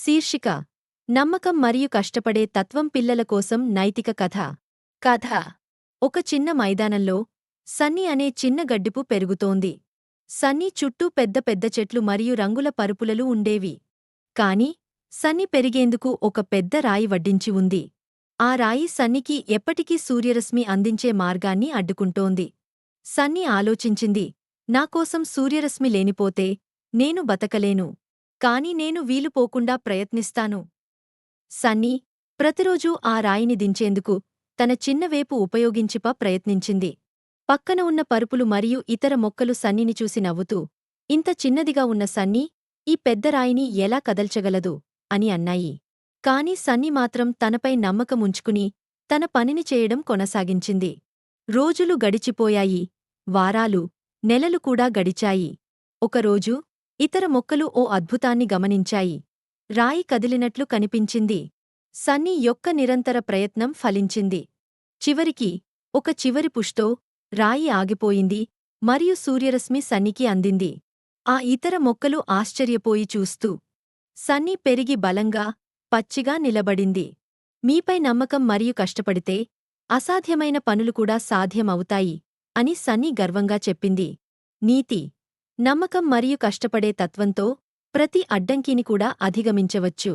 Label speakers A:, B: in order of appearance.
A: శీర్షిక నమ్మకం మరియు కష్టపడే తత్వం పిల్లల కోసం నైతిక కథ. కథ. ఒక చిన్న మైదానంలో సన్నీ అనే చిన్న గడ్డిపు పెరుగుతోంది. సన్నీ చుట్టూ పెద్ద పెద్ద చెట్లు మరియు రంగుల పరుపులలు ఉండేవి. కాని సన్నీ పెరిగేందుకు ఒక పెద్ద రాయి వడ్డించి ఉంది. ఆ రాయి సన్నికి ఎప్పటికీ సూర్యరశ్మి అందించే మార్గాన్ని అడ్డుకుంటోంది. సన్నీ ఆలోచించింది నాకోసం సూర్యరశ్మి లేనిపోతే నేను బతకలేను. కాని నేను వీలుపోకుండా ప్రయత్నిస్తాను. సన్నీ ప్రతిరోజూ ఆ రాయిని దించేందుకు తన చిన్నవేపు ఉపయోగించిప ప్రయత్నించింది. పక్కన ఉన్న పరుపులు మరియు ఇతర మొక్కలు సన్నిని చూసి నవ్వుతూ ఇంత చిన్నదిగా ఉన్న సన్నీ ఈ పెద్ద రాయిని ఎలా కదల్చగలదు? అని అన్నాయి. కాని సన్నీ మాత్రం తనపై నమ్మకముంచుకుని తన పనిని చేయడం కొనసాగించింది. రోజులు గడిచిపోయాయి వారాలు నెలలు కూడా గడిచాయి. ఒకరోజు ఇతర మొక్కలు ఓ అద్భుతాన్ని గమనించాయి. రాయి కదిలినట్లు కనిపించింది. సన్నీ యొక్క నిరంతర ప్రయత్నం ఫలించింది. చివరికి ఒక చివరి పుష్తో రాయి ఆగిపోయింది మరియు సూర్యరశ్మి సన్నికి అందింది. ఆ ఇతర మొక్కలు ఆశ్చర్యపోయి చూస్తూ సన్నీ పెరిగి బలంగా పచ్చిగా నిలబడింది. మీపై నమ్మకం మరియు కష్టపడితే అసాధ్యమైన పనులు కూడా సాధ్యమవుతాయి అని సన్నీ గర్వంగా చెప్పింది. నీతి నమ్మకం మరియు కష్టపడే తత్వంతో ప్రతి అడ్డంకిని కూడా అధిగమించవచ్చు.